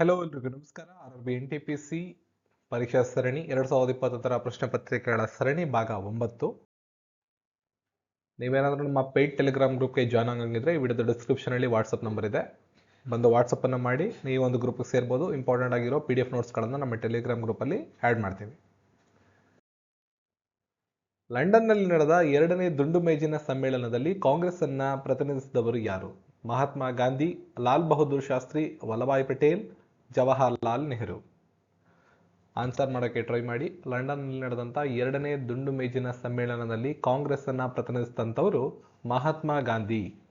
Hello ಎಲ್ರಿಗೂ ನಮಸ್ಕಾರ. R R B N T P C ಪರೀಕ್ಷಾ ಸರಣಿ ಎರಡು ಸಾವಿರದ ಇಪ್ಪತ್ತರ ಪ್ರಶ್ನೆ ಪತ್ರಿಕೆಗಳ ಸರಣಿ ಭಾಗ ಒಂಬತ್ತು. ನೀವೇನಾದರೂ ನಮ್ಮ ಪೇಯ್ಡ್ ಟೆಲಿಗ್ರಾಮ್ ಗ್ರೂಪ್ಗೆ ಜಾಯ್ನ್ ಆಗಂಗಿದ್ರೆ ಈ ವಿಡಿಯೋದ ಡಿಸ್ಕ್ರಿಪ್ಷನಲ್ಲಿ ವಾಟ್ಸಪ್ ನಂಬರ್ ಇದೆ. ಬಂದು ವಾಟ್ಸಪ್ಪನ್ನು ಮಾಡಿ, ನೀವು ಒಂದು ಗ್ರೂಪ್ಗೆ ಸೇರ್ಬೋದು ಇಂಪಾರ್ಟೆಂಟ್ ಆಗಿರೋ ಪಿ ಡಿ ಎಫ್ ನೋಟ್ಸ್ಗಳನ್ನು ನಮ್ಮ ಟೆಲಿಗ್ರಾಮ್ ಗ್ರೂಪಲ್ಲಿ ಆ್ಯಡ್ ಮಾಡ್ತೀವಿ. ಲಂಡನ್ನಲ್ಲಿ ನಡೆದ ಎರಡನೇ ದುಂಡು ಮೇಜಿನ ಸಮ್ಮೇಳನದಲ್ಲಿ ಕಾಂಗ್ರೆಸ್ ಅನ್ನ ಪ್ರತಿನಿಧಿಸಿದವರು ಯಾರು? ಮಹಾತ್ಮ ಗಾಂಧಿ, ಲಾಲ್ ಬಹದ್ದೂರ್ ಶಾಸ್ತ್ರಿ ವಲ್ಲಭಾಯ್ ಪಟೇಲ್ ಜವಾಹರ್ಲಾಲ್ ನೆಹರು. ಆನ್ಸರ್ ಮಾಡೋಕ್ಕೆ ಟ್ರೈ ಮಾಡಿ. ಲಂಡನ್ನಲ್ಲಿ ನಡೆದಂಥ ಎರಡನೇ ದುಂಡು ಮೇಜಿನ ಸಮ್ಮೇಳನದಲ್ಲಿ ಕಾಂಗ್ರೆಸ್ಸನ್ನು ಪ್ರತಿನಿಧಿಸಿದಂಥವರು ಮಹಾತ್ಮ ಗಾಂಧಿ.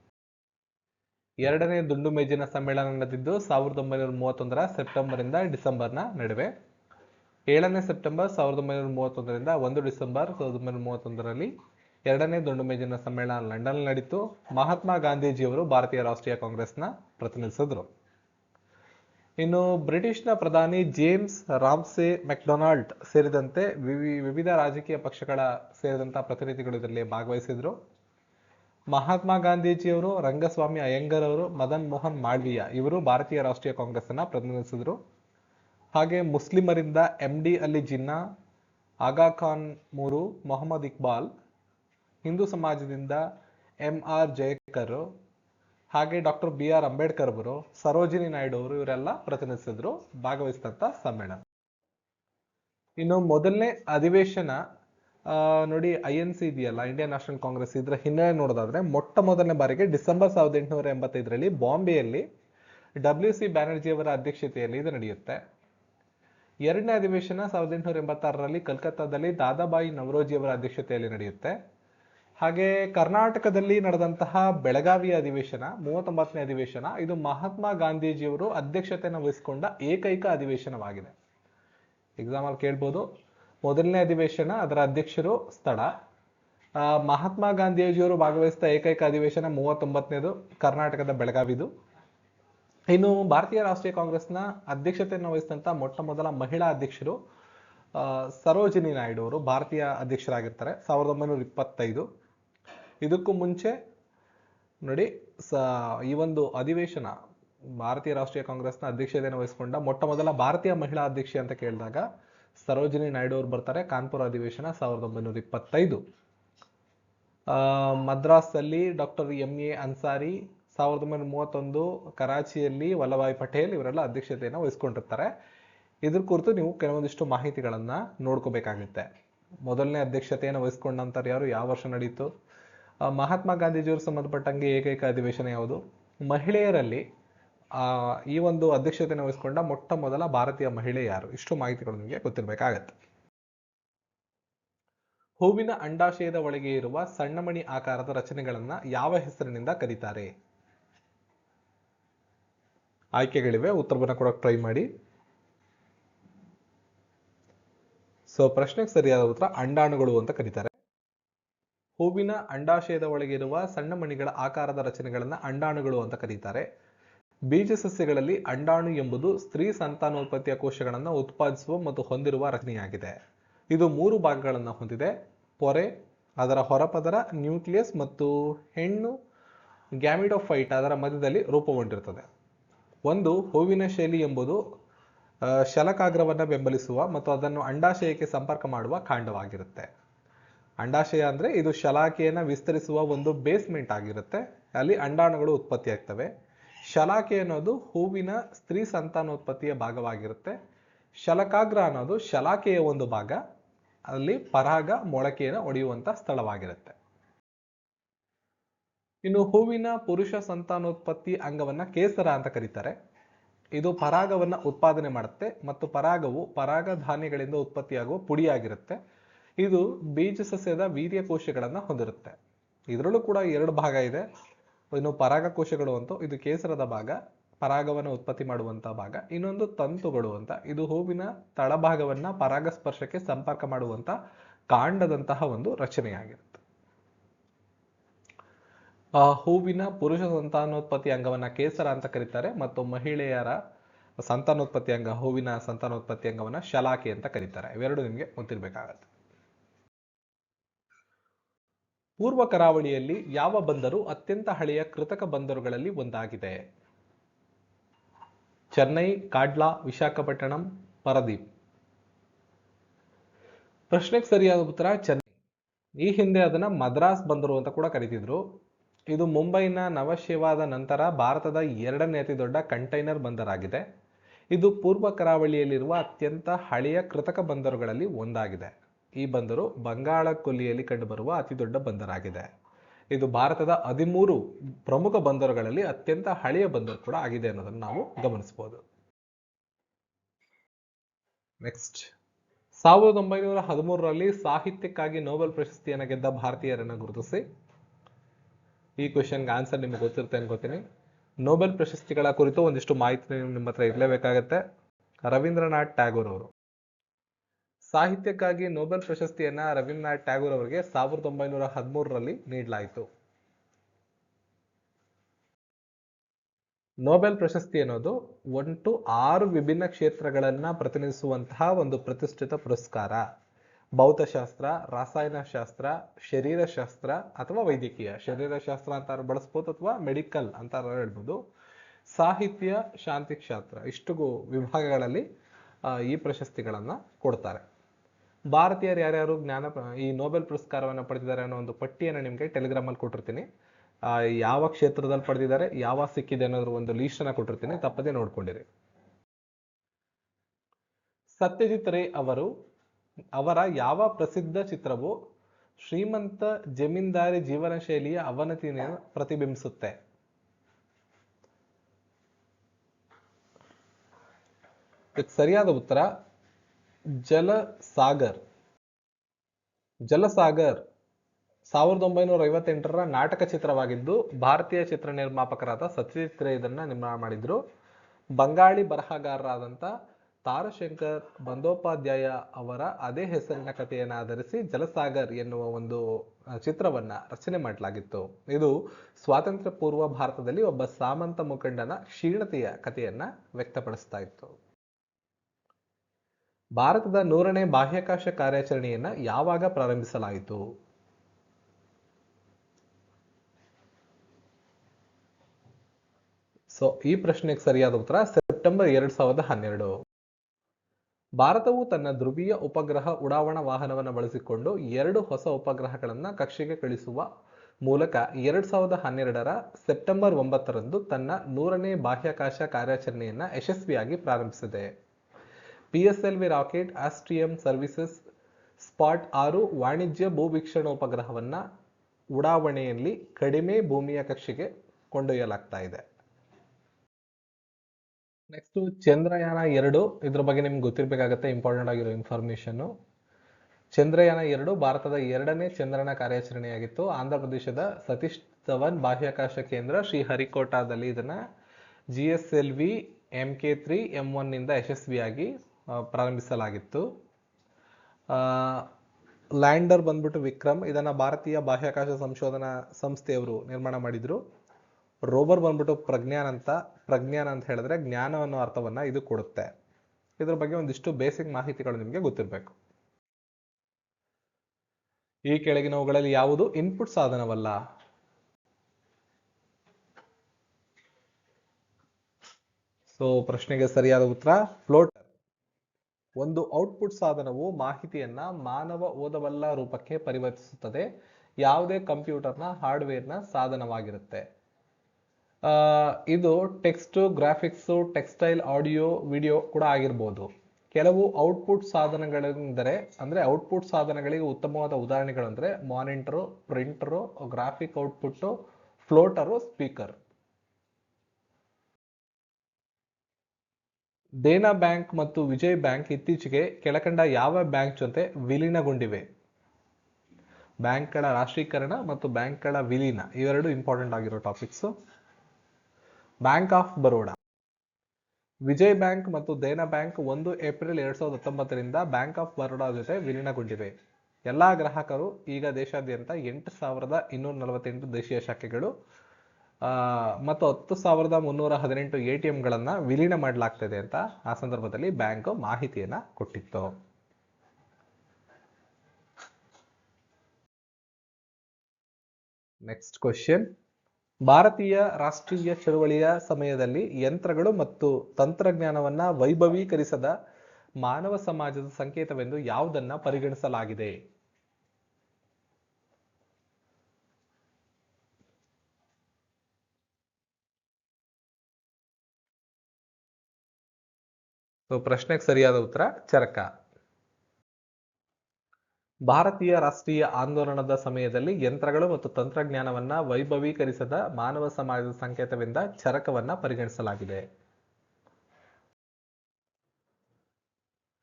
ಎರಡನೇ ದುಂಡು ಮೇಜಿನ ಸಮ್ಮೇಳನ ನಡೆದಿದ್ದು ಸಾವಿರದ ಒಂಬೈನೂರ ಮೂವತ್ತೊಂದರ ಸೆಪ್ಟೆಂಬರಿಂದ ಡಿಸೆಂಬರ್ನ ನಡುವೆ. ಏಳನೇ ಸೆಪ್ಟೆಂಬರ್ ಸಾವಿರದ ಒಂಬೈನೂರ ಮೂವತ್ತೊಂದರಿಂದ ಒಂದು ಡಿಸೆಂಬರ್ ಸಾವಿರದ ಒಂಬೈನೂರ ಮೂವತ್ತೊಂದರಲ್ಲಿ ಎರಡನೇ ದುಂಡು ಮೇಜಿನ ಸಮ್ಮೇಳನ ಲಂಡನ್ ನಡೀತು. ಮಹಾತ್ಮ ಗಾಂಧೀಜಿಯವರು ಭಾರತೀಯ ರಾಷ್ಟ್ರೀಯ ಕಾಂಗ್ರೆಸ್ನ ಪ್ರತಿನಿಧಿಸಿದ್ರು. ಇನ್ನು ಬ್ರಿಟಿಷ್ನ ಪ್ರಧಾನಿ ಜೇಮ್ಸ್ ರಾಮ್ಸೆ ಮೆಕ್ಡೊನಾಲ್ಡ್ ಸೇರಿದಂತೆ ವಿವಿ- ವಿವಿಧ ರಾಜಕೀಯ ಪಕ್ಷಗಳ ಸೇರಿದಂಥ ಪ್ರತಿನಿಧಿಗಳು ಇದರಲ್ಲಿ ಭಾಗವಹಿಸಿದ್ರು. ಮಹಾತ್ಮ ಗಾಂಧೀಜಿಯವರು, ರಂಗಸ್ವಾಮಿ ಅಯ್ಯಂಗರ್ ಅವರು ಮದನ್ ಮೋಹನ್ ಮಾಳ್ವೀಯ ಇವರು ಭಾರತೀಯ ರಾಷ್ಟ್ರೀಯ ಕಾಂಗ್ರೆಸ್ ಅನ್ನ ಪ್ರತಿನಿಧಿಸಿದ್ರು. ಹಾಗೆ ಮುಸ್ಲಿಮರಿಂದ ಎಂ ಡಿ ಅಲಿ ಜಿನ್ನಾ ಆಗಾ ಖಾನ್ ಮೂರು, ಮೊಹಮ್ಮದ್ ಇಕ್ಬಾಲ್, ಹಿಂದೂ ಸಮಾಜದಿಂದ ಎಂ ಆರ್ ಜಯಕರ್ ಹಾಗೆ ಡಾಕ್ಟರ್ ಬಿ ಆರ್ ಅಂಬೇಡ್ಕರ್ ಅವರು ಸರೋಜಿನಿ ನಾಯ್ಡು ಅವರು ಇವರೆಲ್ಲ ಪ್ರತಿನಿಧಿಸಿದ್ರು, ಭಾಗವಹಿಸಿದಂತ ಸಮ್ಮೇಳನ. ಇನ್ನು ಮೊದಲನೇ ಅಧಿವೇಶನ ನೋಡಿ, ಐ ಎನ್ ಸಿ ಇದೆಯಲ್ಲ, ಇಂಡಿಯನ್ ನ್ಯಾಷನಲ್ ಕಾಂಗ್ರೆಸ್ ಇದರ ಹಿನ್ನೆಲೆ ನೋಡೋದಾದ್ರೆ, ಮೊಟ್ಟ ಮೊದಲನೇ ಬಾರಿಗೆ ಡಿಸೆಂಬರ್ ಸಾವಿರದ ಎಂಟುನೂರ ಎಂಬತ್ತೈದರಲ್ಲಿ ಬಾಂಬೆಯಲ್ಲಿ ಡಬ್ಲ್ಯೂ ಸಿ ಬ್ಯಾನರ್ಜಿ ಅವರ ಅಧ್ಯಕ್ಷತೆಯಲ್ಲಿ ಇದು ನಡೆಯುತ್ತೆ. ಎರಡನೇ ಅಧಿವೇಶನ ಸಾವಿರದ ಎಂಟುನೂರ ಎಂಬತ್ತಾರರಲ್ಲಿ ಕಲ್ಕತ್ತಾದಲ್ಲಿ ದಾದಾಬಾಯಿ ನವರೋಜಿ ಅವರ ಅಧ್ಯಕ್ಷತೆಯಲ್ಲಿ ನಡೆಯುತ್ತೆ. ಹಾಗೆ ಕರ್ನಾಟಕದಲ್ಲಿ ನಡೆದಂತಹ ಬೆಳಗಾವಿಯ ಅಧಿವೇಶನ, ಮೂವತ್ತೊಂಬತ್ತನೇ ಅಧಿವೇಶನ, ಇದು ಮಹಾತ್ಮ ಗಾಂಧೀಜಿಯವರು ಅಧ್ಯಕ್ಷತೆಯನ್ನು ವಹಿಸಿಕೊಂಡ ಏಕೈಕ ಅಧಿವೇಶನವಾಗಿದೆ. ಎಕ್ಸಾಮ್ ಅಲ್ಲಿ ಕೇಳ್ಬೋದು. ಮೊದಲನೇ ಅಧಿವೇಶನ, ಅದರ ಅಧ್ಯಕ್ಷರು ಸ್ಥಳ. ಮಹಾತ್ಮ ಗಾಂಧೀಜಿಯವರು ಭಾಗವಹಿಸಿದ ಏಕೈಕ ಅಧಿವೇಶನ ಮೂವತ್ತೊಂಬತ್ತನೇದು, ಕರ್ನಾಟಕದ ಬೆಳಗಾವಿದು. ಇನ್ನು ಭಾರತೀಯ ರಾಷ್ಟ್ರೀಯ ಕಾಂಗ್ರೆಸ್ನ ಅಧ್ಯಕ್ಷತೆಯನ್ನು ವಹಿಸಿದಂಥ ಮೊಟ್ಟ ಮೊದಲ ಮಹಿಳಾ ಅಧ್ಯಕ್ಷರು ಸರೋಜಿನಿ ನಾಯ್ಡು ಅವರು ಭಾರತೀಯ ಅಧ್ಯಕ್ಷರಾಗಿರ್ತಾರೆ, ಸಾವಿರದ ಒಂಬೈನೂರ ಇಪ್ಪತ್ತೈದು. ಇದಕ್ಕೂ ಮುಂಚೆ ನೋಡಿ ಸ ಈ ಒಂದು ಅಧಿವೇಶನ ಭಾರತೀಯ ರಾಷ್ಟ್ರೀಯ ಕಾಂಗ್ರೆಸ್ನ ಅಧ್ಯಕ್ಷತೆಯನ್ನು ವಹಿಸಿಕೊಂಡ ಮೊಟ್ಟ ಮೊದಲ ಭಾರತೀಯ ಮಹಿಳಾ ಅಧ್ಯಕ್ಷೆ ಅಂತ ಕೇಳಿದಾಗ ಸರೋಜಿನಿ ನಾಯ್ಡು ಅವರು ಬರ್ತಾರೆ ಕಾನ್ಪುರ ಅಧಿವೇಶನ ಸಾವಿರದ ಒಂಬೈನೂರ ಇಪ್ಪತ್ತೈದು. ಆ, ಮದ್ರಾಸಲ್ಲಿ ಡಾಕ್ಟರ್ ಎಂ ಎ ಅನ್ಸಾರಿ ಸಾವಿರದ ಒಂಬೈನೂರ ಮೂವತ್ತೊಂದು ಕರಾಚಿಯಲ್ಲಿ ವಲ್ಲಭಾಯ್ ಪಟೇಲ್ ಇವರೆಲ್ಲ ಅಧ್ಯಕ್ಷತೆಯನ್ನು ವಹಿಸ್ಕೊಂಡಿರ್ತಾರೆ. ಇದ್ರ ಕುರಿತು ನೀವು ಕೆಲವೊಂದಿಷ್ಟು ಮಾಹಿತಿಗಳನ್ನ ನೋಡ್ಕೋಬೇಕಾಗುತ್ತೆ. ಮೊದಲನೇ ಅಧ್ಯಕ್ಷತೆಯನ್ನು ವಹಿಸ್ಕೊಂಡಂತಾರೆ ಯಾರು ಯಾವ ವರ್ಷ ನಡೀತು? ಮಹಾತ್ಮ ಗಾಂಧೀಜಿಯವರು ಸಂಬಂಧಪಟ್ಟಂಗೆ ಏಕೈಕ ಅಧಿವೇಶನ ಯಾವುದು? ಮಹಿಳೆಯರಲ್ಲಿ ಈ ಒಂದು ಅಧ್ಯಕ್ಷತೆಯನ್ನು ವಹಿಸಿಕೊಂಡ ಮೊಟ್ಟ ಮೊದಲ ಭಾರತೀಯ ಮಹಿಳೆ ಯಾರು? ಇಷ್ಟು ಮಾಹಿತಿಗಳು ನಿಮಗೆ ಗೊತ್ತಿರಬೇಕಾಗತ್ತೆ. ಹೂವಿನ ಅಂಡಾಶಯದ ಒಳಗೆ ಇರುವ ಸಣ್ಣಮಣಿ ಆಕಾರದ ರಚನೆಗಳನ್ನ ಯಾವ ಹೆಸರಿನಿಂದ ಕರೀತಾರೆ? ಆಯ್ಕೆಗಳಿವೆ, ಉತ್ತರವನ್ನು ಕೊಡೋಕೆ ಟ್ರೈ ಮಾಡಿ. ಸೊ ಪ್ರಶ್ನೆಗೆ ಸರಿಯಾದ ಉತ್ತರ ಅಂಡಾಣುಗಳು ಅಂತ ಕರೀತಾರೆ. ಹೂವಿನ ಅಂಡಾಶಯದ ಒಳಗಿರುವ ಸಣ್ಣ ಮಣಿಗಳ ಆಕಾರದ ರಚನೆಗಳನ್ನು ಅಂಡಾಣುಗಳು ಅಂತ ಕರೀತಾರೆ. ಬೀಜ ಸಸ್ಯಗಳಲ್ಲಿ ಅಂಡಾಣು ಎಂಬುದು ಸ್ತ್ರೀ ಸಂತಾನೋತ್ಪತ್ತಿಯ ಕೋಶಗಳನ್ನು ಉತ್ಪಾದಿಸುವ ಮತ್ತು ಹೊಂದಿರುವ ರಚನೆಯಾಗಿದೆ. ಇದು ಮೂರು ಭಾಗಗಳನ್ನು ಹೊಂದಿದೆ. ಪೊರೆ, ಅದರ ಹೊರಪದರ ನ್ಯೂಕ್ಲಿಯಸ್ ಮತ್ತು ಹೆಣ್ಣು ಗ್ಯಾಮಿಡೋಫೈಟ್ ಅದರ ಮಧ್ಯದಲ್ಲಿ ರೂಪುಗೊಂಡಿರುತ್ತದೆ ಒಂದು, ಹೂವಿನ ಶೈಲಿ ಎಂಬುದು ಶಲಕಾಗ್ರವನ್ನು ಬೆಂಬಲಿಸುವ ಮತ್ತು ಅದನ್ನು ಅಂಡಾಶಯಕ್ಕೆ ಸಂಪರ್ಕ ಮಾಡುವ ಕಾಂಡವಾಗಿರುತ್ತೆ. ಅಂಡಾಶಯ ಅಂದ್ರೆ ಇದು ಶಲಾಕೆಯನ್ನು ವಿಸ್ತರಿಸುವ ಒಂದು ಬೇಸ್ಮೆಂಟ್ ಆಗಿರುತ್ತೆ. ಅಲ್ಲಿ ಅಂಡಾಣುಗಳು ಉತ್ಪತ್ತಿಯಾಗ್ತವೆ ಶಲಾಕೆ ಅನ್ನೋದು ಹೂವಿನ ಸ್ತ್ರೀ ಸಂತಾನೋತ್ಪತ್ತಿಯ ಭಾಗವಾಗಿರುತ್ತೆ. ಶಲಕಾಗ್ರ ಅನ್ನೋದು ಶಲಾಕೆಯ ಒಂದು ಭಾಗ. ಅಲ್ಲಿ ಪರಾಗ ಮೊಳಕೆಯನ್ನು ಒಡೆಯುವಂತ ಸ್ಥಳವಾಗಿರುತ್ತೆ. ಇನ್ನು ಹೂವಿನ ಪುರುಷ ಸಂತಾನೋತ್ಪತ್ತಿ ಅಂಗವನ್ನ ಕೇಸರ ಅಂತ ಕರೀತಾರೆ. ಇದು ಪರಾಗವನ್ನ ಉತ್ಪಾದನೆ ಮಾಡುತ್ತೆ. ಮತ್ತು ಪರಾಗವು ಪರಾಗ ಧಾನ್ಯಗಳಿಂದ ಉತ್ಪತ್ತಿಯಾಗುವ ಪುಡಿಯಾಗಿರುತ್ತೆ. ಇದು ಬೀಜ ಸಸ್ಯದ ವೀರ್ಯ ಕೋಶಗಳನ್ನ ಹೊಂದಿರುತ್ತೆ. ಇದರಲ್ಲೂ ಕೂಡ ಎರಡು ಭಾಗ ಇದೆ. ಇನ್ನು ಪರಾಗ ಕೋಶಗಳು ಅಂತ ಇದು ಕೇಸರದ ಭಾಗ ಪರಾಗವನ್ನು ಉತ್ಪತ್ತಿ ಮಾಡುವಂತ ಭಾಗ ಇನ್ನೊಂದು ತಂತುಗಳು ಅಂತ. ಇದು ಹೂವಿನ ತಳಭಾಗವನ್ನ ಪರಾಗಸ್ಪರ್ಶಕ್ಕೆ ಸಂಪರ್ಕ ಮಾಡುವಂತ ಕಾಂಡದಂತಹ ಒಂದು ರಚನೆಯಾಗಿರುತ್ತೆ. ಆ, ಹೂವಿನ ಪುರುಷ ಸಂತಾನೋತ್ಪತ್ತಿ ಅಂಗವನ್ನ ಕೇಸರ ಅಂತ ಕರೀತಾರೆ ಮತ್ತು ಮಹಿಳೆಯರ ಸಂತಾನೋತ್ಪತ್ತಿ ಅಂಗ ಹೂವಿನ ಸಂತಾನೋತ್ಪತ್ತಿ ಅಂಗವನ್ನ ಶಲಾಕೆ ಅಂತ ಕರೀತಾರೆ. ಇವೆರಡು ನಿಮಗೆ ಗೊತ್ತಿರಬೇಕಾಗತ್ತೆ. ಪೂರ್ವ ಕರಾವಳಿಯಲ್ಲಿ ಯಾವ ಬಂದರು ಅತ್ಯಂತ ಹಳೆಯ ಕೃತಕ ಬಂದರುಗಳಲ್ಲಿ ಒಂದಾಗಿದೆ. ಚೆನ್ನೈ, ಕಾಡ್ಲಾ, ವಿಶಾಖಪಟ್ಟಣಂ, ಪರದೀಪ್. ಪ್ರಶ್ನೆಗೆ ಸರಿಯಾದ ಉತ್ತರ ಚೆನ್ನೈ. ಈ ಹಿಂದೆ ಅದನ್ನ ಮದ್ರಾಸ್ ಬಂದರು ಅಂತ ಕೂಡ ಕರೀತಿದ್ರು. ಇದು ಮುಂಬೈನ ನವಶಿವಾದ ನಂತರ ಭಾರತದ ಎರಡನೇ ಅತಿ ದೊಡ್ಡ ಕಂಟೈನರ್ ಬಂದರಾಗಿದೆ. ಇದು ಪೂರ್ವ ಕರಾವಳಿಯಲ್ಲಿರುವ ಅತ್ಯಂತ ಹಳೆಯ ಕೃತಕ ಬಂದರುಗಳಲ್ಲಿ ಒಂದಾಗಿದೆ. ಈ ಬಂದರು ಬಂಗಾಳ ಕೊಲ್ಲಿಯಲ್ಲಿ ಕಂಡುಬರುವ ಅತಿ ದೊಡ್ಡ ಬಂದರಾಗಿದೆ. ಇದು ಭಾರತದ ಹದಿಮೂರು ಪ್ರಮುಖ ಬಂದರುಗಳಲ್ಲಿ ಅತ್ಯಂತ ಹಳೆಯ ಬಂದರು ಕೂಡ ಆಗಿದೆ ಅನ್ನೋದನ್ನು ನಾವು ಗಮನಿಸಬಹುದು. ನೆಕ್ಸ್ಟ್ ಸಾವಿರದ ಒಂಬೈನೂರ ಹದಿಮೂರರಲ್ಲಿ ಸಾಹಿತ್ಯಕ್ಕಾಗಿ ನೊಬೆಲ್ ಪ್ರಶಸ್ತಿಯನ್ನು ಗೆದ್ದ ಭಾರತೀಯರನ್ನು ಗುರುತಿಸಿ. ಈ ಕ್ವೆಶನ್ಗೆ ಆನ್ಸರ್ ನಿಮಗೆ ಗೊತ್ತಿರುತ್ತೆ ಅನ್ಕೋತೀನಿ ನೊಬೆಲ್ ಪ್ರಶಸ್ತಿಗಳ ಕುರಿತು ಒಂದಿಷ್ಟು ಮಾಹಿತಿ ನಿಮ್ಮ ಹತ್ರ ಇರಲೇಬೇಕಾಗತ್ತೆ. ರವೀಂದ್ರನಾಥ್ ಟ್ಯಾಗೋರ್ ಅವರು. ಸಾಹಿತ್ಯಕ್ಕಾಗಿ ನೊಬೆಲ್ ಪ್ರಶಸ್ತಿಯನ್ನ ರವೀಂದ್ರನಾಥ್ ಟ್ಯಾಗೂರ್ ಅವರಿಗೆ ಸಾವಿರದ ಒಂಬೈನೂರ ಹದಿಮೂರರಲ್ಲಿ ನೀಡಲಾಯಿತು. ನೊಬೆಲ್ ಪ್ರಶಸ್ತಿ ಅನ್ನೋದು ಒಂಟು ಆರು ವಿಭಿನ್ನ ಕ್ಷೇತ್ರಗಳನ್ನ ಪ್ರತಿನಿಧಿಸುವಂತಹ ಒಂದು ಪ್ರತಿಷ್ಠಿತ ಪುರಸ್ಕಾರ. ಭೌತಶಾಸ್ತ್ರ, ರಾಸಾಯನಶಾಸ್ತ್ರ, ಶರೀರಶಾಸ್ತ್ರ ಅಥವಾ ವೈದ್ಯಕೀಯ. ಶರೀರಶಾಸ್ತ್ರ ಅಂತ ಬಳಸ್ಬೋದು ಅಥವಾ ಮೆಡಿಕಲ್ ಅಂತ ಹೇಳ್ಬೋದು. ಸಾಹಿತ್ಯ, ಶಾಂತಿ ಕ್ಷೇತ್ರ ಇಷ್ಟು ವಿಭಾಗಗಳಲ್ಲಿ ಈ ಪ್ರಶಸ್ತಿಗಳನ್ನು ಕೊಡ್ತಾರೆ. ಭಾರತೀಯರು ಯಾರ್ಯಾರು ಜ್ಞಾನ ಈ ನೋಬೆಲ್ ಪುರಸ್ಕಾರವನ್ನು ಪಡೆದಿದ್ದಾರೆ ಅನ್ನೋ ಒಂದು ಪಟ್ಟಿಯನ್ನು ನಿಮಗೆ ಟೆಲಿಗ್ರಾಮಲ್ಲಿ ಕೊಟ್ಟಿರ್ತೀನಿ. ಯಾವ ಕ್ಷೇತ್ರದಲ್ಲಿ ಪಡೆದಿದ್ದಾರೆ, ಯಾವ ಸಿಕ್ಕಿದೆ ಅನ್ನೋದ್ರ ಒಂದು ಲೀಸ್ಟನ್ನು ಕೊಟ್ಟಿರ್ತೀನಿ. ತಪ್ಪದೆ ನೋಡ್ಕೊಂಡಿರಿ. ಸತ್ಯಜಿತ್ ರೇ ಅವರು, ಅವರ ಯಾವ ಪ್ರಸಿದ್ಧ ಚಿತ್ರವು ಶ್ರೀಮಂತ ಜಮೀನ್ದಾರಿ ಜೀವನ ಶೈಲಿಯ ಅವನತಿಯನ್ನು ಪ್ರತಿಬಿಂಬಿಸುತ್ತೆ? ಸರಿಯಾದ ಉತ್ತರ ಜಲಸಾಗರ್. ಜಲಸಾಗರ್ ಸಾವಿರದ ಒಂಬೈನೂರ ಐವತ್ತೆಂಟರ ನಾಟಕ ಚಿತ್ರವಾಗಿದ್ದು, ಭಾರತೀಯ ಚಿತ್ರ ನಿರ್ಮಾಪಕರಾದ ಸತ್ಯಜಿತ್ ರೇ ಇದನ್ನ ನಿರ್ಮಾಣ ಮಾಡಿದ್ರು. ಬಂಗಾಳಿ ಬರಹಗಾರರಾದಂಥ ತಾರಶಂಕರ್ ಬಂದೋಪಾಧ್ಯಾಯ ಅವರ ಅದೇ ಹೆಸರಿನ ಕಥೆಯನ್ನು ಆಧರಿಸಿ ಜಲಸಾಗರ್ ಎನ್ನುವ ಒಂದು ಚಿತ್ರವನ್ನ ರಚನೆ ಮಾಡಲಾಗಿತ್ತು. ಇದು ಸ್ವಾತಂತ್ರ್ಯ ಪೂರ್ವ ಭಾರತದಲ್ಲಿ ಒಬ್ಬ ಸಾಮಂತ ಮುಖಂಡನ ಕ್ಷೀಣತೆಯ ಕಥೆಯನ್ನ ವ್ಯಕ್ತಪಡಿಸ್ತಾ ಇತ್ತು. ಭಾರತದ ನೂರನೇ ಬಾಹ್ಯಾಕಾಶ ಕಾರ್ಯಾಚರಣೆಯನ್ನು ಯಾವಾಗ ಪ್ರಾರಂಭಿಸಲಾಯಿತು? ಸೊ ಈ ಪ್ರಶ್ನೆಗೆ ಸರಿಯಾದ ಉತ್ತರ ಸೆಪ್ಟೆಂಬರ್ ಎರಡ್ ಸಾವಿರದ ಹನ್ನೆರಡು. ಭಾರತವು ತನ್ನ ಧ್ರುವೀಯ ಉಪಗ್ರಹ ಉಡಾವಣಾ ವಾಹನವನ್ನು ಬಳಸಿಕೊಂಡು ಎರಡು ಹೊಸ ಉಪಗ್ರಹಗಳನ್ನು ಕಕ್ಷೆಗೆ ಕಳಿಸುವ ಮೂಲಕ ಎರಡ್ ಸಾವಿರದ ಹನ್ನೆರಡರ ಸೆಪ್ಟೆಂಬರ್ ಒಂಬತ್ತರಂದು ತನ್ನ ನೂರನೇ ಬಾಹ್ಯಾಕಾಶ ಕಾರ್ಯಾಚರಣೆಯನ್ನು ಯಶಸ್ವಿಯಾಗಿ ಪ್ರಾರಂಭಿಸಿದೆ. PSLV rocket, Astrium services, spot ಆರು ವಾಣಿಜ್ಯ ಭೂವೀಕ್ಷಣ ಉಪಗ್ರಹವನ್ನ ಉಡಾವಣೆಯಲ್ಲಿ ಕಡಿಮೆ ಭೂಮಿಯ ಕಕ್ಷೆಗೆ ಕೊಂಡೊಯ್ಯಲಾಗ್ತಾ ಇದೆ. ನೆಕ್ಸ್ಟ್ ಚಂದ್ರಯಾನ ಎರಡು, ಇದ್ರ ಬಗ್ಗೆ ನಿಮ್ಗೆ ಗೊತ್ತಿರಬೇಕಾಗತ್ತೆ ಇಂಪಾರ್ಟೆಂಟ್ ಆಗಿರೋ ಇನ್ಫಾರ್ಮೇಶನ್ ಚಂದ್ರಯಾನ ಎರಡು ಭಾರತದ ಎರಡನೇ ಚಂದ್ರನ ಕಾರ್ಯಾಚರಣೆಯಾಗಿತ್ತು. ಆಂಧ್ರ ಪ್ರದೇಶದ ಸತೀಶ್ ಧವನ್ ಬಾಹ್ಯಾಕಾಶ ಕೇಂದ್ರ ಶ್ರೀಹರಿಕೋಟಾದಲ್ಲಿ ಇದನ್ನ G S L V M K three M ಒನ್ನಿಂದ ಯಶಸ್ವಿಯಾಗಿ ಪ್ರಾರಂಭಿಸಲಾಗಿತ್ತು. ಲ್ಯಾಂಡರ್ ಬಂದ್ಬಿಟ್ಟು ವಿಕ್ರಮ್, ಇದನ್ನ ಭಾರತೀಯ ಬಾಹ್ಯಾಕಾಶ ಸಂಶೋಧನಾ ಸಂಸ್ಥೆಯವರು ನಿರ್ಮಾಣ ಮಾಡಿದ್ರು. ರೋಬರ್ ಬಂದ್ಬಿಟ್ಟು ಪ್ರಜ್ಞಾನ್ ಅಂತ ಪ್ರಜ್ಞಾನ್ ಅಂತ ಹೇಳಿದ್ರೆ ಜ್ಞಾನ ಅನ್ನೋ ಅರ್ಥವನ್ನ ಇದು ಕೊಡುತ್ತೆ. ಇದರ ಬಗ್ಗೆ ಒಂದಿಷ್ಟು ಬೇಸಿಕ್ ಮಾಹಿತಿಗಳು ನಿಮಗೆ ಗೊತ್ತಿರಬೇಕು. ಈ ಕೆಳಗಿನವುಗಳಲ್ಲಿ ಯಾವುದು? ಇನ್ಪುಟ್ ಸಾಧನವಲ್ಲ. ಸೊ ಪ್ರಶ್ನೆಗೆ ಸರಿಯಾದ ಉತ್ತರ, ಫ್ಲೋಟರ್. ಒಂದು ಔಟ್ಪುಟ್ ಸಾಧನವು ಮಾಹಿತಿಯನ್ನ ಮಾನವ ಓದಬಲ್ಲ ರೂಪಕ್ಕೆ ಪರಿವರ್ತಿಸುತ್ತದೆ. ಯಾವುದೇ ಕಂಪ್ಯೂಟರ್ನ ಹಾರ್ಡ್ವೇರ್ನ ಸಾಧನವಾಗಿರುತ್ತೆ. ಇದು text graphics textile audio video ಕೂಡ ಆಗಿರ್ಬೋದು. ಕೆಲವು ಔಟ್ಪುಟ್ ಸಾಧನಗಳೆಂದರೆ, ಅಂದರೆ ಔಟ್ಪುಟ್ ಸಾಧನಗಳಿಗೆ ಉತ್ತಮವಾದ ಉದಾಹರಣೆಗಳು ಅಂದ್ರೆ monitor printer graphic output plotter speaker Dena bank ಮತ್ತು ವಿಜಯ್ ಬ್ಯಾಂಕ್ ಇತ್ತೀಚೆಗೆ ಕೆಳಕಂಡ ಯಾವ ಬ್ಯಾಂಕ್ ಜೊತೆ ವಿಲೀನಗೊಂಡಿವೆ? ಬ್ಯಾಂಕ್ಗಳ ರಾಷ್ಟ್ರೀಕರಣ ಮತ್ತು ಬ್ಯಾಂಕ್ಗಳ ವಿಲೀನ, ಇವೆರಡು ಇಂಪಾರ್ಟೆಂಟ್ ಆಗಿರೋ topics bank of Baroda. Vijay bank ಮತ್ತು ದೇನಾ ಬ್ಯಾಂಕ್ ಒಂದು ಏಪ್ರಿಲ್ ಎರಡ್ ಸಾವಿರದ ಹತ್ತೊಂಬತ್ತರಿಂದ ಬ್ಯಾಂಕ್ ಆಫ್ ಬರೋಡಾ ಜೊತೆ ವಿಲೀನಗೊಂಡಿವೆ. ಎಲ್ಲಾ ಗ್ರಾಹಕರು ಈಗ ದೇಶಾದ್ಯಂತ ಎಂಟು ಸಾವಿರದ ಇನ್ನೂರ ನಲವತ್ತೆಂಟು ದೇಶೀಯ ಶಾಖೆಗಳು ಮತ್ತು ಹತ್ತು ಸಾವಿರದ ಮುನ್ನೂರ ಹದಿನೆಂಟು ಎ ಟಿ ಎಂಗಳನ್ನು ವಿಲೀನ ಮಾಡಲಾಗ್ತದೆ ಅಂತ ಆ ಸಂದರ್ಭದಲ್ಲಿ ಬ್ಯಾಂಕ್ ಮಾಹಿತಿಯನ್ನ ಕೊಟ್ಟಿತ್ತು. ನೆಕ್ಸ್ಟ್ ಕ್ವಶನ್ ಭಾರತೀಯ ರಾಷ್ಟ್ರೀಯ ಚಳುವಳಿಯ ಸಮಯದಲ್ಲಿ ಯಂತ್ರಗಳು ಮತ್ತು ತಂತ್ರಜ್ಞಾನವನ್ನ ವೈಭವೀಕರಿಸದ ಮಾನವ ಸಮಾಜದ ಸಂಕೇತವೆಂದು ಯಾವುದನ್ನ ಪರಿಗಣಿಸಲಾಗಿದೆ? ಸೊ ಪ್ರಶ್ನೆಗೆ ಸರಿಯಾದ ಉತ್ತರ, ಚರಕ. ಭಾರತೀಯ ರಾಷ್ಟ್ರೀಯ ಆಂದೋಲನದ ಸಮಯದಲ್ಲಿ ಯಂತ್ರಗಳು ಮತ್ತು ತಂತ್ರಜ್ಞಾನವನ್ನ ವೈಭವೀಕರಿಸದ ಮಾನವ ಸಮಾಜದ ಸಂಕೇತವೆಂದ ಚರಕವನ್ನ ಪರಿಗಣಿಸಲಾಗಿದೆ.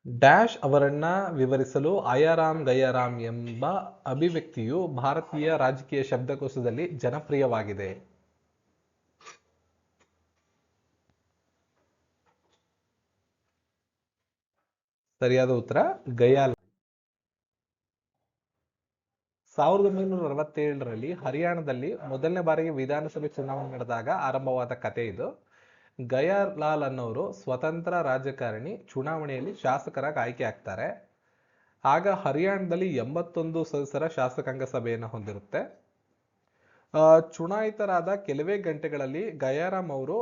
ಡ್ಯಾಶ್ ಅವರನ್ನ ವಿವರಿಸಲು ಅಯಾರಾಮ್ ಗಯಾರಾಮ್ ಎಂಬ ಅಭಿವ್ಯಕ್ತಿಯು ಭಾರತೀಯ ರಾಜಕೀಯ ಶಬ್ದಕೋಶದಲ್ಲಿ ಜನಪ್ರಿಯವಾಗಿದೆ. ಸರಿಯಾದ ಉತ್ತರ ಗಯಾಲ್ ಸಾವಿರದ ಒಂಬೈನೂರ ಅರವತ್ತೇಳರಲ್ಲಿ ಹರಿಯಾಣದಲ್ಲಿ ಮೊದಲನೇ ಬಾರಿಗೆ ವಿಧಾನಸಭೆ ಚುನಾವಣೆ ನಡೆದಾಗ ಆರಂಭವಾದ ಕತೆ ಇದು. ಗಯಾಲಾಲ್ ಅನ್ನೋರು ಸ್ವತಂತ್ರ ರಾಜಕಾರಣಿ, ಚುನಾವಣೆಯಲ್ಲಿ ಶಾಸಕರಾಗಿ ಆಯ್ಕೆ ಆಗ್ತಾರೆ. ಆಗ ಹರಿಯಾಣದಲ್ಲಿ ಎಂಬತ್ತೊಂದು ಸದಸ್ಯರ ಶಾಸಕಾಂಗ ಸಭೆಯನ್ನು ಹೊಂದಿರುತ್ತೆ. ಚುನಾಯಿತರಾದ ಕೆಲವೇ ಗಂಟೆಗಳಲ್ಲಿ ಗಯಾರಾಮ್ ಅವರು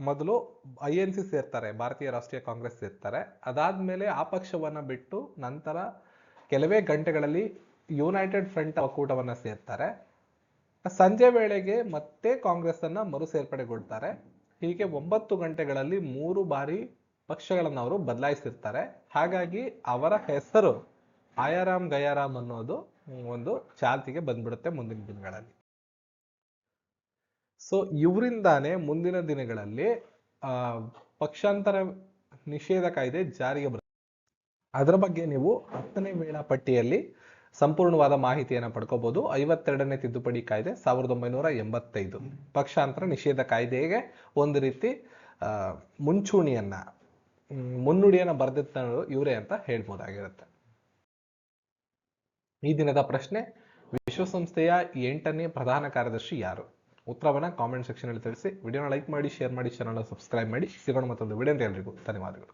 ಮೊದಲು ಐ ಎನ್ ಸಿ ಸೇರ್ತಾರೆ, ಭಾರತೀಯ ರಾಷ್ಟ್ರೀಯ ಕಾಂಗ್ರೆಸ್ ಸೇರ್ತಾರೆ. ಅದಾದ್ಮೇಲೆ ಆ ಪಕ್ಷವನ್ನ ಬಿಟ್ಟು ನಂತರ ಕೆಲವೇ ಗಂಟೆಗಳಲ್ಲಿ ಯುನೈಟೆಡ್ ಫ್ರಂಟ್ ಒಕ್ಕೂಟವನ್ನ ಸೇರ್ತಾರೆ. ಸಂಜೆ ವೇಳೆಗೆ ಮತ್ತೆ ಕಾಂಗ್ರೆಸ್ ಅನ್ನ ಮರು ಸೇರ್ಪಡೆಗೊಳ್ತಾರೆ ಹೀಗೆ ಒಂಬತ್ತು ಗಂಟೆಗಳಲ್ಲಿ ಮೂರು ಬಾರಿ ಪಕ್ಷಗಳನ್ನು ಅವರು ಬದಲಾಯಿಸಿರ್ತಾರೆ. ಹಾಗಾಗಿ ಅವರ ಹೆಸರು ಆಯಾರಾಮ್ ಗಯಾರಾಮ್ ಅನ್ನೋದು ಒಂದು ಚಾಲ್ತಿಗೆ ಬಂದ್ಬಿಡುತ್ತೆ ಮುಂದಿನ ದಿನಗಳಲ್ಲಿ. ಸೊ ಇವರಿಂದಾನೇ ಮುಂದಿನ ದಿನಗಳಲ್ಲಿ, ಆ, ಪಕ್ಷಾಂತರ ನಿಷೇಧ ಕಾಯ್ದೆ ಜಾರಿಗೆ ಬರುತ್ತೆ. ಅದರ ಬಗ್ಗೆ ನೀವು ಹತ್ತನೇ ವೇಳಾಪಟ್ಟಿಯಲ್ಲಿ ಸಂಪೂರ್ಣವಾದ ಮಾಹಿತಿಯನ್ನು ಪಡ್ಕೋಬಹುದು ಐವತ್ತೆರಡನೇ ತಿದ್ದುಪಡಿ ಕಾಯ್ದೆ ಸಾವಿರದ ಒಂಬೈನೂರ ಎಂಬತ್ತೈದು. ಪಕ್ಷಾಂತರ ನಿಷೇಧ ಕಾಯ್ದೆಗೆ ಒಂದು ರೀತಿ ಮುಂಚೂಣಿಯನ್ನ ಮುನ್ನುಡಿಯನ್ನು ಬರೆದಿತ್ತವರು ಇವರೇ ಅಂತ ಹೇಳ್ಬೋದಾಗಿರುತ್ತೆ. ಈ ದಿನದ ಪ್ರಶ್ನೆ, ವಿಶ್ವಸಂಸ್ಥೆಯ ಎಂಟನೇ ಪ್ರಧಾನ ಕಾರ್ಯದರ್ಶಿ ಯಾರು? ಉತ್ತರವನ್ನ ಕಾಮೆಂಟ್ ಸೆಕ್ಷನ್ ಅಲ್ಲಿ ತಿಳಿಸಿ. ವಿಡಿಯೋನ ಲೈಕ್ ಮಾಡಿ ಶೇರ್ ಮಾಡಿ ಚಾನಲ್ನ ಸಬ್ಸ್ಕ್ರೈಬ್ ಮಾಡಿ. ಸಿಗೋಣ ಮತ್ತೊಂದು ವಿಡಿಯೋ ಎಲ್ರಿಗೂ ಧನ್ಯವಾದಗಳು.